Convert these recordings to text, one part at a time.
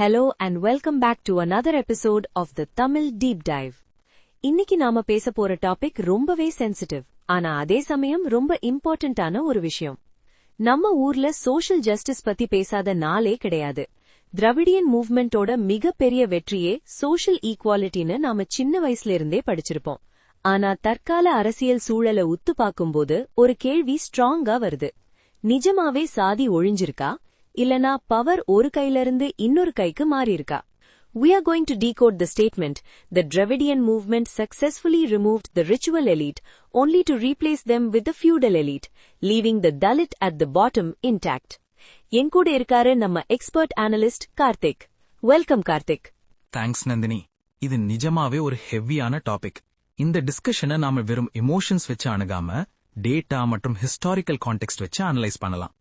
Hello and welcome back to another episode of the Tamil deep dive இன்னைக்கு நாம பேச போற டாபிக் ரொம்பவே சென்சிட்டிவ் ஆனா அதே சமயம் ரொம்ப இம்பார்ட்டன்டான ஒரு விஷயம். நம்ம ஊர்ல சோஷியல் ஜஸ்டிஸ் பத்தி பேசாத நாளே கிடையாது. திராவிடியன் மூவ்மெண்டோட மிகப்பெரிய வெற்றியே சோஷியல் ஈக்குவாலிட்டின்னு நாம சின்ன வயசுல இருந்தே படிச்சிருப்போம். ஆனா தற்கால அரசியல் சூழலை உத்து பார்க்கும்போது ஒரு கேள்வி ஸ்ட்ராங்கா வருது. நிஜமாவே சாதி ஒழிஞ்சிருக்கா? இல்லனா பவர் ஒரு கையிலிருந்து இன்னொரு கைக்கு மாறியிருக்கா We are going to decode the statement the Dravidian movement successfully removed the ritual elite only to replace them with the feudal elite, leaving the Dalit at the bottom intact. என் கூட இருக்காரு நம்ம expert analyst Karthik welcome Karthik thanks Nandini இது நிஜமாவே ஒரு ஹெவியான topic இந்த டிஸ்கஷனை நாம வெறும் எமோஷன்ஸ் வச்சு அணுகாம டேட்டா மற்றும் ஹிஸ்டாரிக்கல் கான்டெக்ட் வச்சு அனலைஸ் பண்ணலாம்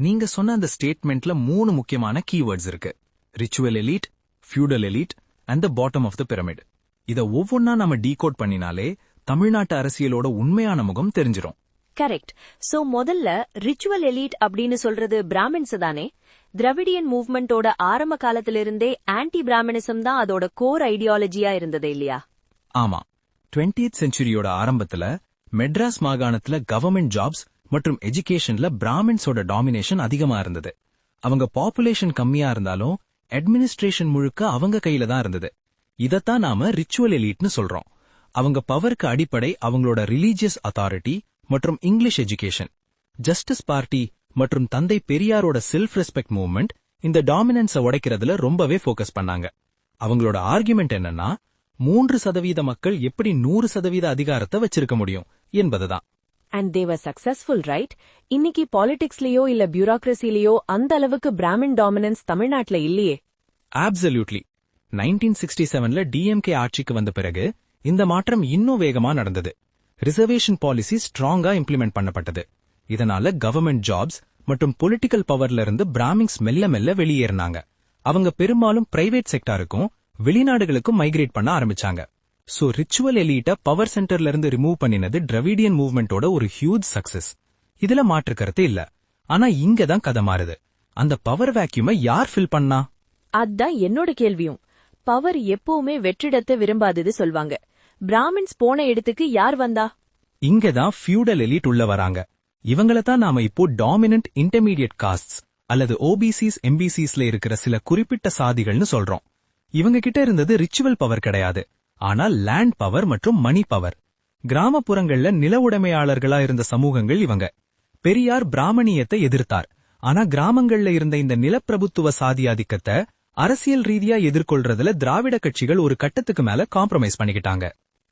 நீங்க சொன்ன அந்த ஸ்டேட்மெண்ட்ல மூணு முக்கியமான கீவேர்ட்ஸ் இருக்கு. Ritual elite feudal elite and the bottom of the pyramid இத ஒவ்வொன்னா நம்ம டீகோட் பண்ணினாலே தமிழ்நாட்டு அரசியலோட உண்மையான முகம் தெரிஞ்சிரும். கரெக்ட் சோ முதல்ல ரிச்சுவல் எலீட் அப்படின்னு சொல்றது பிராமின்ஸ் தானே? திராவிடியன் மூவ்மெண்டோட ஆரம்ப காலத்திலிருந்தே ஆன்டி பிராமணிசம் தான் அதோட கோர் ஐடியாலஜியா இருந்தது இல்லையா? ஆமா. 20th செஞ்சுரியோட ஆரம்பத்துல மெட்ராஸ் மாகாணத்துல கவர்மெண்ட் ஜாப்ஸ் மற்றும் எஜுகேஷன்ல பிராமின்ஸோட டாமினேஷன் அதிகமா இருந்தது. அவங்க பாப்புலேஷன் கம்மியா இருந்தாலும் அட்மினிஸ்ட்ரேஷன் முழுக்க அவங்க கையில தான் இருந்தது. இதத்தான் நாம ரிச்சுவல் எலீட்னு சொல்றோம். அவங்க பவருக்கு அடிப்படை அவங்களோட ரிலீஜியஸ் அத்தாரிட்டி மற்றும் இங்கிலீஷ் எஜுகேஷன் ஜஸ்டிஸ் பார்ட்டி மற்றும் தந்தை பெரியாரோட செல்ஃப் ரெஸ்பெக்ட் மூவ்மெண்ட் இந்த டாமினன்ஸை உடைக்கிறதுல ரொம்பவே ஃபோக்கஸ் பண்ணாங்க. அவங்களோட ஆர்குமெண்ட் என்னன்னா மூன்று சதவீத மக்கள் எப்படி நூறு சதவீத அதிகாரத்தை வச்சிருக்க முடியும் என்பதுதான். அண்ட் தேவர் சக்சஸ்ஃபுல் ரைட் இன்னைக்கு பாலிடிக்ஸ்லயோ இல்ல பியூரோக்ரஸிலயோ அந்த அளவுக்கு பிராமின் டாமினன்ஸ் தமிழ்நாட்டுல இல்லையே. ஆப்சல்யூட்லி நைன்டீன் சிக்ஸ்டி செவன்ல டிஎம்கே ஆட்சிக்கு வந்த பிறகு இந்த மாற்றம் இன்னும் வேகமா நடந்தது. ரிசர்வேஷன் பாலிசி ஸ்ட்ராங்கா இம்ப்ளிமெண்ட் பண்ணப்பட்டது. இதனால கவர்மெண்ட் ஜாப்ஸ் மற்றும் பொலிட்டிக்கல் பவர்ல இருந்து பிராமின்ஸ் மெல்ல மெல்ல வெளியேறினாங்க. அவங்க பெரும்பாலும் பிரைவேட் செக்டாருக்கும் வெளிநாடுகளுக்கும் மைக்ரேட் பண்ண ஆரம்பிச்சாங்க. சோ ரிச்சுவல் எலீட்ட பவர் சென்டர்ல இருந்து ரிமூவ் பண்ணினது டிராவிடியன் மூவ்மெண்டோட ஒரு ஹியூஜ் சக்சஸ் இதுல மாற்று கருத்து இல்ல. ஆனா இங்க தான் கதை மாறுது. அந்த பவர் வேக்யூமை யார் ஃபில் பண்ணா? அதான் என்னோட கேள்வியும். பவர் எப்பவுமே வெற்றிடத்தை விரும்பாதது சொல்வாங்க. பிராமின்ஸ் போன இடத்துக்கு யார் வந்தா? இங்க தான் ஃபியூடல் எலிட் உள்ள வராங்க. இவங்கள தான் நாம இப்போ டாமினன்ட் இன்டர்மீடியட் காஸ்ட்ஸ் அல்லது ஓபிசிஸ் எம்பிசிஸ்ல இருக்கிற சில குறிப்பிட்ட சாதிகள்னு சொல்றோம். இவங்க கிட்ட இருந்தது ரிச்சுவல் பவர் கிடையாது. ஆனா லேண்ட் பவர் மற்றும் மணி பவர் கிராமப்புறங்கள்ல நில உடைமையாளர்களா இருந்த சமூகங்கள் இவங்க. பெரியார் பிராமணியத்தை எதிர்த்தார். ஆனா கிராமங்கள்ல இருந்த இந்த நிலப்பிரபுத்துவ சாதி ஆதிக்கத்தை அரசியல் ரீதியா எதிர்கொள்றதுல திராவிட கட்சிகள் ஒரு கட்டத்துக்கு மேல காம்ப்ரமைஸ் பண்ணிக்கிட்டாங்க.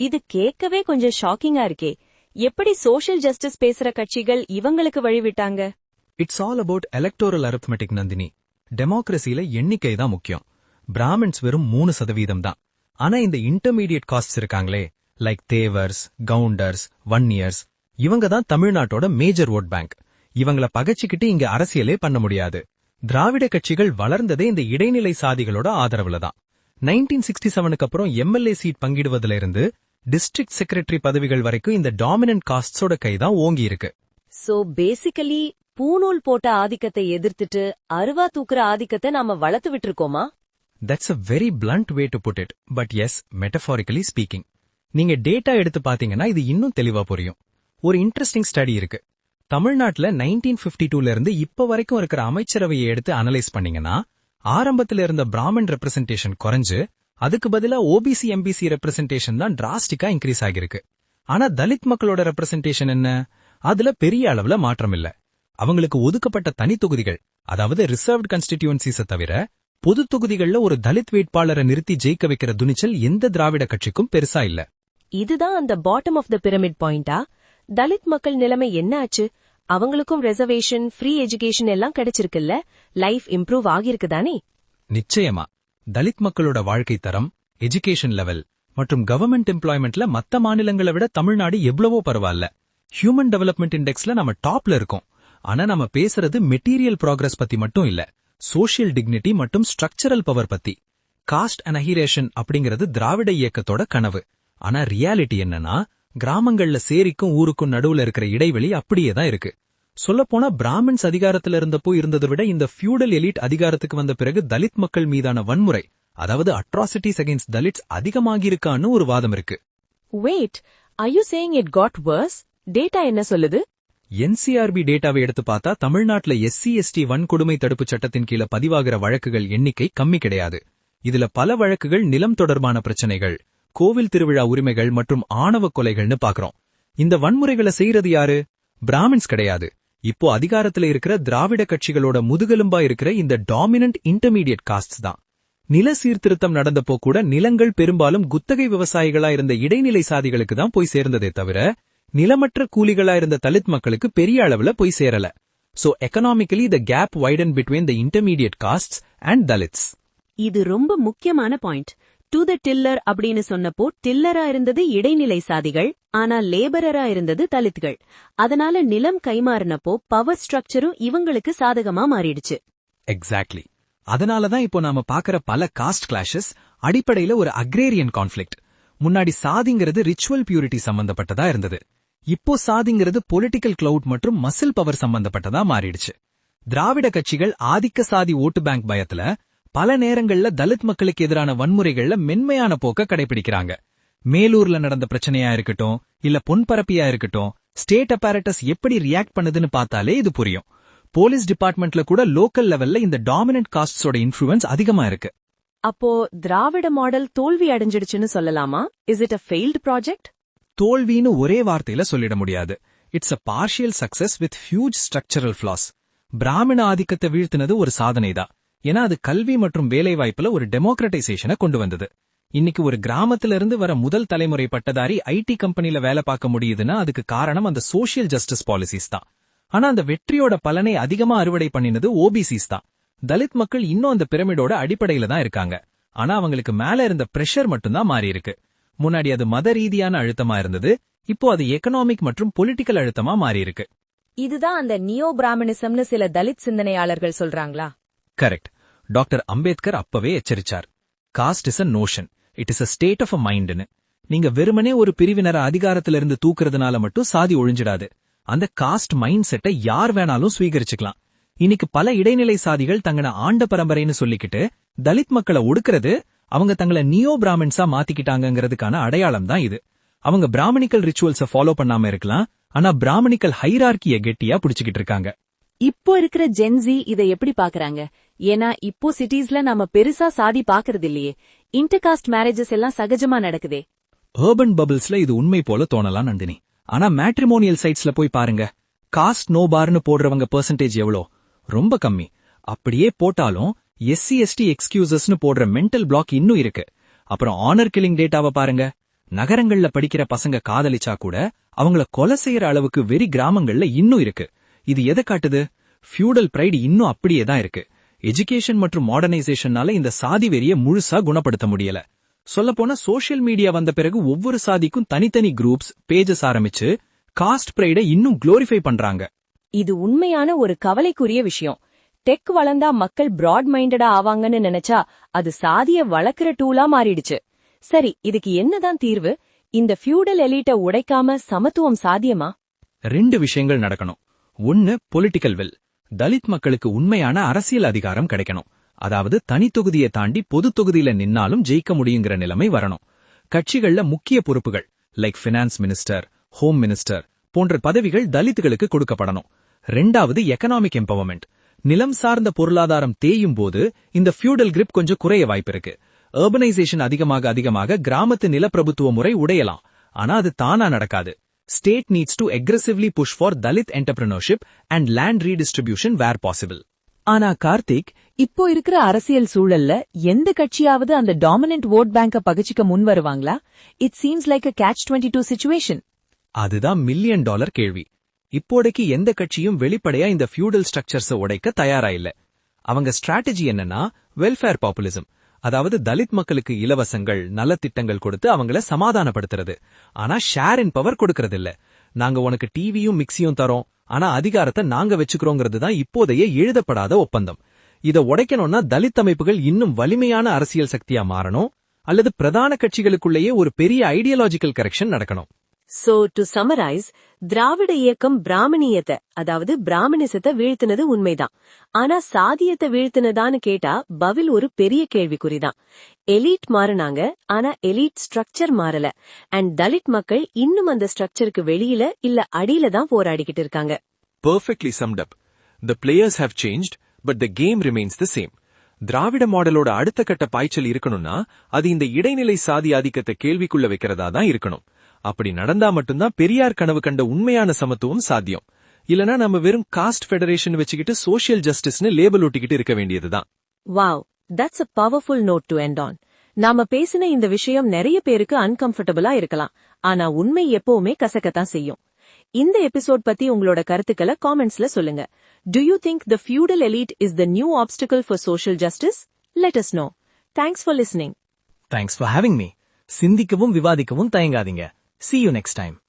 இது கேட்கவே கொஞ்சம் ஷாக்கிங்கா இருக்கே. எப்படி சோஷியல் ஜஸ்டிஸ் பேசுற கட்சிகள் இவங்களுக்கு வழிவிட்டாங்க? It's all about electoral arithmetic Nandini. டெமோக்ரஸில எண்ணிக்கை தான் முக்கியம். பிராமின்ஸ் வெறும் மூணு சதவீதம் தான். ஆனா இந்த இன்டர்மீடியட் காஸ்ட்ஸ் இருக்காங்களே லைக் தேவர்ஸ் கவுண்டர்ஸ் வன்னியர்ஸ் இவங்க தான் தமிழ்நாட்டோட மேஜர் ஓட் பேங்க் இவங்கள பகச்சிக்கிட்டு இங்க அரசியலே பண்ண முடியாது. திராவிட கட்சிகள் வளர்ந்ததே இந்த இடைநிலை சாதிகளோட ஆதரவுல தான். நைன்டீன் சிக்ஸ்டி செவனுக்கு அப்புறம் எம்எல்ஏ சீட் பங்கிடுவதுல இருந்து டிஸ்ட்ரிக்ட் செக்ரட்டரி பதவிகள் வரைக்கும் இந்த டாமினன்ட் காஸ்ட்ஸோட கை தான் ஓங்கி இருக்கு. சோ பேசிக்கலி பூநூல் போட்ட ஆதிக்கத்தை எதிர்த்துட்டு அருவா தூக்குற ஆதிக்கத்தை நாம வளர்த்து விட்டுருக்கோமா? That's a very blunt way to put it but yes metaphorically speaking நீங்க டேட்டா எடுத்து பாத்தீங்கன்னா இது இன்னும் தெளிவா புரியும். ஒரு இன்ட்ரெஸ்டிங் ஸ்டடி இருக்கு. தமிழ்நாட்டுல நைன்டீன் பிப்டி டூல இருந்து இப்ப வரைக்கும் இருக்கிற அமைச்சரவையை எடுத்து அனலைஸ் பண்ணீங்கன்னா ஆரம்பத்துல இருந்த பிராமன் ரெப்ரசன்டேஷன் குறைஞ்சு அதுக்கு பதிலா ஓபிசி எம்பிசி ரெப்ரசன்டேஷன் தான் டிராஸ்டிக்கா இன்க்ரீஸ் ஆகிருக்கு ஆனா தலித் மக்களோட ரெப்ரசன்டேஷன் என்ன? அதுல பெரிய அளவுல மாற்றம் இல்ல அவங்களுக்கு ஒதுக்கப்பட்ட தனி தொகுதிகள் அதாவது ரிசர்வ்ட் கன்ஸ்டிடியூன்சிஸை தவிர பொது தொகுதிகள்ல ஒரு தலித் வேட்பாளரை நிறுத்தி ஜெயிக்க வைக்கிற துணிச்சல் எந்த திராவிட கட்சிக்கும் பெருசா இல்ல. இதுதான் அந்த பாட்டம் ஆஃப் த பிரமிட் பாயிண்டா தலித் மக்கள் நிலைமை என்ன ஆச்சு? அவங்களுக்கும் ரெசர்வேஷன் ஃப்ரீ எஜுகேஷன் எல்லாம் கிடைச்சிருக்குல்ல? Life improve ஆகியிருக்குதானே? நிச்சயமா. தலித் மக்களோட வாழ்க்கை தரம் எஜுகேஷன் லெவல் மற்றும் கவர்மெண்ட் எம்ப்ளாய்மெண்ட்ல மத்த மாநிலங்களை விட தமிழ்நாடு எவ்வளவோ பரவாயில்ல. ஹியூமன் டெவலப்மெண்ட் இண்டெக்ஸ்ல நம்ம டாப்ல இருக்கோம். ஆனா நம்ம பேசுறது மெட்டீரியல் ப்ராக்ரஸ் பத்தி மட்டும் இல்ல. சோஷியல் டிக்னிட்டி மற்றும் ஸ்ட்ரக்சரல் பவர் பத்தி. காஸ்ட் அனஹிரேஷன் அப்படிங்கிறது திராவிட இயக்கத்தோட கனவு. ஆனா ரியாலிட்டி என்னன்னா கிராமங்கள்ல சேரிக்கும் ஊருக்கும் நடுவுல இருக்கிற இடைவெளி அப்படியே தான் இருக்கு. சொல்லப்போனா பிராமின்ஸ் அதிகாரத்துல இருந்தப்போ இருந்ததை விட இந்த ஃபியூடல் எலிட் அதிகாரத்துக்கு வந்த பிறகு தலித் மக்கள் மீதான வன்முறை அதாவது அட்ராசிட்டிஸ் அகேன்ஸ்ட் தலிட்ஸ் அதிகமாகியிருக்கான்னு ஒரு வாதம் இருக்கு. Wait I you saying it got worse data என்ன சொல்லுது? என்சிஆர்பி டேட்டாவை எடுத்து பார்த்தா தமிழ்நாட்டுல எஸ்சி எஸ்டி வன்கொடுமை தடுப்பு சட்டத்தின் கீழ பதிவாகிற வழக்குகள் எண்ணிக்கை கம்மி கிடையாது. இதுல பல வழக்குகள் நிலம் தொடர்பான பிரச்சனைகள் கோவில் திருவிழா உரிமைகள் மற்றும் ஆணவ கொலைகள்னு பாக்குறோம். இந்த வன்முறைகளை செய்யறது யாரு? பிராமின்ஸ் கிடையாது. இப்போ அதிகாரத்துல இருக்கிற திராவிட கட்சிகளோட முதுகெலும்பா இருக்கிற இந்த டாமினன்ட் இன்டர்மீடியட் காஸ்ட் தான். நில சீர்திருத்தம் நடந்தப்போ கூட நிலங்கள் பெரும்பாலும் குத்தகை விவசாயிகளா இருந்த இடைநிலை சாதிகளுக்கு தான் போய் சேர்ந்ததே தவிர நிலமற்ற கூலிகளா இருந்த தலித் மக்களுக்கு பெரிய அளவுல போய் சேரல. So economically the gap widen between the intermediate castes and Dalits இது ரொம்ப முக்கியமான பாயிண்ட் டு த டில்லர் அப்படின்னு சொன்னப்போ டில்லரா இருந்தது இடைநிலை சாதிகள் ஆனா லேபரரா இருந்தது தலித்கள் அதனால நிலம் கைமாறினப்போ பவர் ஸ்ட்ரக்சரும் இவங்களுக்கு சாதகமா மாறிடுச்சு. எக்ஸாக்ட்லி அதனால தான் இப்போ நாம பாக்குற பல காஸ்ட் கிளாஷஸ் அடிப்படையில ஒரு அக்ரேரியன் கான்ஃபிளிக்ட் முன்னாடி சாதிங்கிறது ரிச்சுவல் பியூரிட்டி சம்பந்தப்பட்டதா இருந்தது. இப்போ சாதிங்கிறது பொலிட்டிக்கல் கிளவுட் மற்றும் மசில் பவர் சம்பந்தப்பட்டதா மாறிடுச்சு. திராவிட கட்சிகள் ஆதிக்க சாதி ஓட்டு பேங்க் பயத்துல பல நேரங்கள்ல தலித் மக்களுக்கு எதிரான வன்முறைகள்ல மென்மையான போக்க கடைபிடிக்கிறாங்க. மேலூர்ல நடந்த பிரச்சனையா இருக்கட்டும் இல்ல பொன்பரப்பியா இருக்கட்டும் ஸ்டேட் அப்பாரட்டஸ் எப்படி ரியாக்ட் பண்ணுதுன்னு பார்த்தாலே இது புரியும். போலீஸ் டிபார்ட்மெண்ட்ல கூட லோக்கல் லெவல்ல இந்த டாமினன்ட் காஸ்ட்ஸோட இன்ஃபுளுன்ஸ் அதிகமா இருக்கு. அப்போ திராவிட மாடல் தோல்வி அடைஞ்சிடுச்சுன்னு சொல்லலாமா? Is it a failed project தோல்வின்னு ஒரே வார்த்தையில சொல்லிட முடியாது. It's a partial success with huge structural flaws பிராமண ஆதிக்கத்தை வீழ்த்தினது ஒரு சாதனைதான். ஏன்னா அது கல்வி மற்றும் வேலைவாய்ப்புல ஒரு டெமோக்ரட்டைசேஷனை கொண்டு வந்தது. இன்னைக்கு ஒரு கிராமத்துல இருந்து வர முதல் தலைமுறை பட்டதாரி ஐடி கம்பெனில வேலை பார்க்க முடியுதுன்னா அதுக்கு காரணம் அந்த சோஷியல் ஜஸ்டிஸ் பாலிசிஸ் தான். ஆனா அந்த வெற்றியோட பலனை அதிகமா அறுவடை பண்ணினது ஓபிசிஸ் தான். தலித் மக்கள் இன்னும் அந்த பிரமிடோட அடிப்படையில தான் இருக்காங்க. ஆனா அவங்களுக்கு மேல இருந்த பிரஷர் மட்டும்தான் மாறி இருக்கு முன்னாடி அது மத ரீதியான அழுத்தமா இருந்தது இப்போ அது எக்கனாமிக் மற்றும் பொலிட்டிக்கல் அழுத்தமா மாறி இருக்கு இதுதான் அந்த நியோ பிராமணிசம்னு சில தலித் சிந்தனையாளர்கள் சொல்றாங்களா? கரெக்ட் டாக்டர் அம்பேத்கர் அப்பவே எச்சரிச்சார். Caste is a notion it is a state of a மைண்ட்னு நீங்க வெறுமனே ஒரு பிரிவினரை அதிகாரத்துல இருந்து தூக்குறதுனால மட்டும் சாதி ஒழிஞ்சிடாது. அந்த காஸ்ட் மைண்ட் செட்டை யார் வேணாலும் ஸ்வீகரிச்சுக்கலாம். இன்னைக்கு பல இடைநிலை சாதிகள் தங்கன ஆண்ட பரம்பரைன்னு சொல்லிக்கிட்டு தலித் மக்களை ஒடுக்கிறது அவங்க தங்களை நியோ பிராமின்ஸா மாத்திக்கிட்டாங்கங்கிறதுக்கான அடையாளம் தான் இது. அவங்க பிராமணிக்கல் ரிச்சுவல்ஸ ஃபாலோ பண்ணாம இருக்கலாம் ஆனா பிராமணிக்கல் ஹைரார்கிய கெட்டியா புடிச்சுக்கிட்டு இருக்காங்க. இப்போ இருக்கிற ஜென்சி இதை எப்படி பாக்குறாங்க? ஏன்னா இப்போ சிட்டிஸ்ல நாம பெருசா சாதி பாக்குறது இல்லையே. இன்டர்காஸ்ட் மேரேஜஸ் எல்லாம் சகஜமா நடக்குதே. ஏர்பன் பபிள்ஸ்ல இது உண்மை போல தோணலாம் நந்தினி. ஆனா மேட்ரிமோனியல் சைட்ஸ்ல போய் பாருங்க. காஸ்ட் நோ பார்னு போடுறவங்க பெர்சன்டேஜ் எவ்வளோ? ரொம்ப கம்மி. அப்படியே போட்டாலும் எஸ்சி எஸ்டி எக்ஸ்கியூசஸ்னு போடுற மென்டல் பிளாக் இன்னும் இருக்கு. அப்புறம் ஆனர் கில்லிங் டேட்டாவை பாருங்க. நகரங்கள்ல படிக்கிற பசங்க காதலிச்சா கூட அவங்கள கொலை செய்யற அளவுக்கு வெறி கிராமங்கள்ல இன்னும் இருக்கு. இது எதை காட்டுது? ஃபியூடல் பிரைடு இன்னும் அப்படியே தான் இருக்கு. எஜுகேஷன் மற்றும் மாடர்னைசேஷனால இந்த சாதி வெறிய முழுசா குணப்படுத்த முடியல. சொல்லப்போனா சோஷியல் மீடியா வந்த பிறகு ஒவ்வொரு சாதிக்கும் தனித்தனி குரூப்ஸ் பேஜஸ் ஆரம்பிச்சு காஸ்ட் பிரைட இன்னும் குளோரிஃபை பண்றாங்க. இது உண்மையான ஒரு கவலைக்குரிய விஷயம். டெக் வளர்ந்தா மக்கள் பிராட் மைண்டடா ஆவாங்கன்னு நினைச்சா அது சாதிய வளர்க்கிற டூலா மாறிடுச்சு. சரி இதுக்கு என்னதான் தீர்வு? இந்த ஃபியூடல் எலீட்ட உடைக்காம சமத்துவம் சாத்தியமா? ரெண்டு விஷயங்கள் நடக்கணும். ஒன்னு பொலிட்டிக்கல் வில் தலித் மக்களுக்கு உண்மையான அரசியல் அதிகாரம் கிடைக்கணும். அதாவது தனி தொகுதியை தாண்டி பொது தொகுதியில நின்னாலும் ஜெயிக்க முடியுங்கிற நிலைமை வரணும். கட்சிகள்ல முக்கிய பொறுப்புகள் like finance minister home minister போன்ற பதவிகள் தலித்துகளுக்கு கொடுக்கப்படணும். ரெண்டாவது எக்கனாமிக் எம்பவர்மெண்ட் நிலம் சார்ந்த பொருளாதாரம் தேயும் போது இந்த ஃபியூடல் கிரிப் கொஞ்சம் குறைய வாய்ப்பிருக்கு. urbanization அதிகமாக அதிகமாக கிராமத்து நிலப்பிரபுத்துவ முறை உடையலாம். ஆனா அது தானா நடக்காது. State needs to aggressively push for Dalit entrepreneurship and land redistribution where possible. ஆனா கார்த்திக் இப்போ இருக்கிற அரசியல் சூழல்ல எந்த கட்சியாவது அந்த டாமினன்ட் ஓட் பேங்க பகிச்சிக்க முன் வருவாங்களா? It seems like a catch twenty two situation அதுதான் மில்லியன் டாலர் கேள்வி. இப்போதைக்கு எந்த கட்சியும் வெளிப்படையா இந்த ஃபியூடல் ஸ்ட்ரக்சர்ஸ உடைக்க தயாரா இல்ல. அவங்க ஸ்ட்ராட்டஜி என்னன்னா வெல்ஃபேர் பாப்புலிசம். அதாவது தலித் மக்களுக்கு இலவசங்கள் நலத்திட்டங்கள் கொடுத்து அவங்கள சமாதானப்படுத்துறது. ஆனா ஷேர் இன் பவர் கொடுக்கறது இல்ல. நாங்க உனக்கு டிவியும் மிக்சியும் தரோம். ஆனா அதிகாரத்தை நாங்க வச்சுக்கிறோங்கிறது தான் இப்போதைய எழுதப்படாத ஒப்பந்தம். இத உடைக்கணும்னா தலித் அமைப்புகள் இன்னும் வலிமையான அரசியல் சக்தியா மாறணும். அல்லது பிரதான கட்சிகளுக்குள்ளேயே ஒரு பெரிய ஐடியாலஜிக்கல் கரெக்ஷன் நடக்கணும். சோ டு சமரைஸ் திராவிட இயக்கம் பிராமணியத்தை அதாவது பிராமணிசத்தை வீழ்த்தினது உண்மைதான். ஆனா சாதியத்தை வீழ்த்தினதான்னு கேட்டா பவில் ஒரு பெரிய கேள்விக்குறிதான். எலீட் மாறினாங்க ஆனா எலீட் ஸ்ட்ரக்சர் மாறல. அண்ட் தலித் மக்கள் இன்னும் அந்த ஸ்ட்ரக்சருக்கு வெளியில இல்ல அடியில தான் போராடிக்கிட்டு இருக்காங்க. Perfectly summed up the players have changed, but the game remains the same Dravida மாடலோட அடுத்த கட்ட பாய்ச்சல் இருக்கணும்னா அது இந்த இடைநிலை சாதி ஆதிக்கத்தை கேள்விக்குள்ள வைக்கிறதா தான் இருக்கணும். அப்படி நடந்தா மட்டும்தான் பெரியார் கனவு கண்ட உண்மையான சமத்துவம் சாத்தியம். இல்லனா நம்ம வெறும் காஸ்ட் ஃபெடரேஷன் வச்சுக்கிட்டு சோஷியல் ஜஸ்டிஸ்னு லேபிள் ஒட்டிக்கிட்டு இருக்க வேண்டியதுதான். Wow that's a powerful note to end on. நாம பேசின இந்த விஷயம் நிறைய பேருக்கு அன்கம்ஃபர்டபுளா இருக்கலாம். ஆனா உண்மை எப்பவுமே கசக்கத்தான் செய்யும். இந்த எபிசோட் பத்தி உங்களோட கருத்துக்களை காமெண்ட்ஸ்ல சொல்லுங்க. Do you think the feudal elite is the new obstacle for social justice? Let us know. Thanks for listening. Thanks for having me சிந்திக்கவும் விவாதிக்கவும் தயங்காதீங்க. See you next time